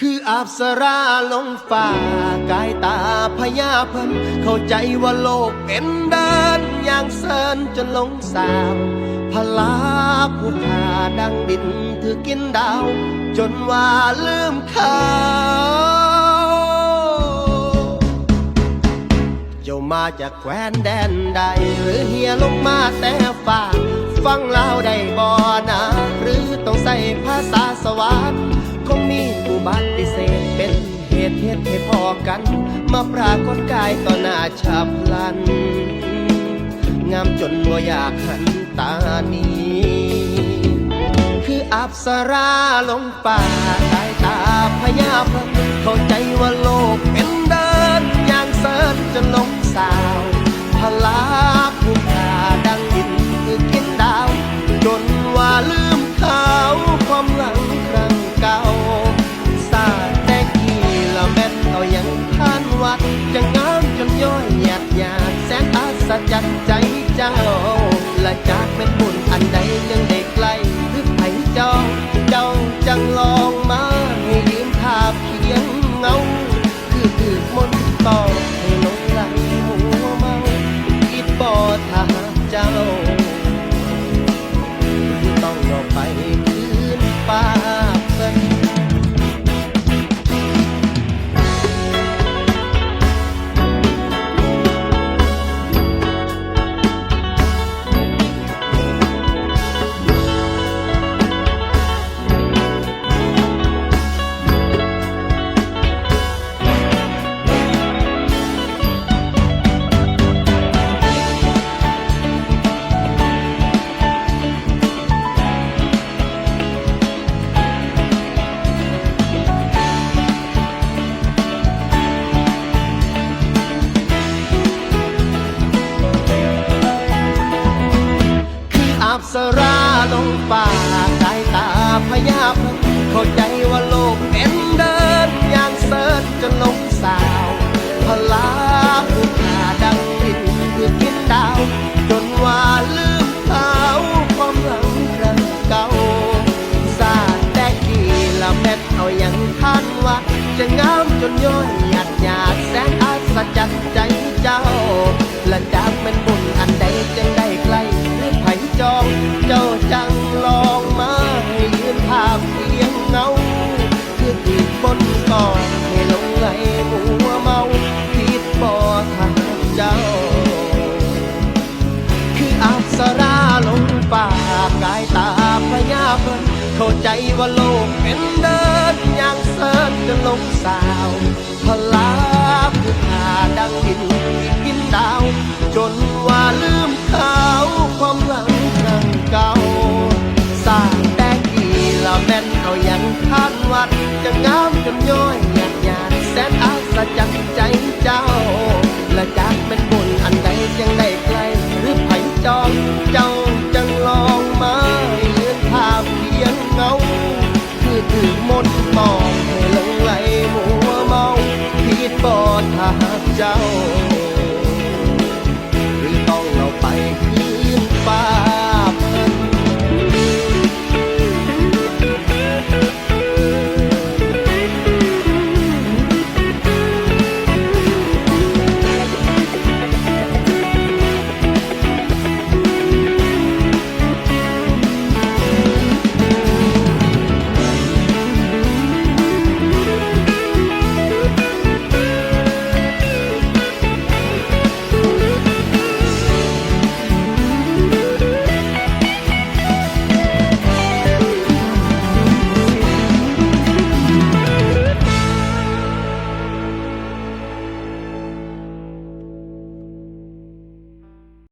คืออาบสราลงฟ้ากายตาพญาเพิ่นเข้าใจว่าโลกเป็นเดินอย่างเซินจนหลงสาวพลาผู้ขาดังดินถือกินดาว จนว่าลืมเขาเจ้ามาจากแคว้นแดนใด หรือเฮียลงมาแต่ฟ้าฟังเล่าได้บ่อนะหรือต้องใส่ภาษาสวร ตุให้พอกัน มาปรากฏกายต่อหน้าฉับพลัน งามจนบ่อยากหันตานีคืออับสราลงป่าสายตา สราลงป่าสายตาพญาเพิ่งเข้าใจว่าโลกเป็นเดินอย่างเสิร์จนลงสาวพลาผู้ขาดังดินคือกินดาว จนว่าลืมเขาความหลังครั้งเก่าสาดแต่กี่ละแม่นเอาอย่างท่านว่า จะงามจนย้อยหยาดหยาดแสนอัศจรรย์ใจเจ้า และจากเป็นบุ ก่อนให้หลงไหลมัวเมาคิดบ่ทางเจ้า คืออับสราลงปากกายตาพญาเพิ่นเข้าใจว่าโลกเป็นเดินอย่างเสิร์จนลงสาวพลาผู้ขาดังดินกินดาว จนว่าลืมเขาความหลังครั้งเก่าสร้างแต่กี่ละแม่นเอาอย่างท่านวัดจะง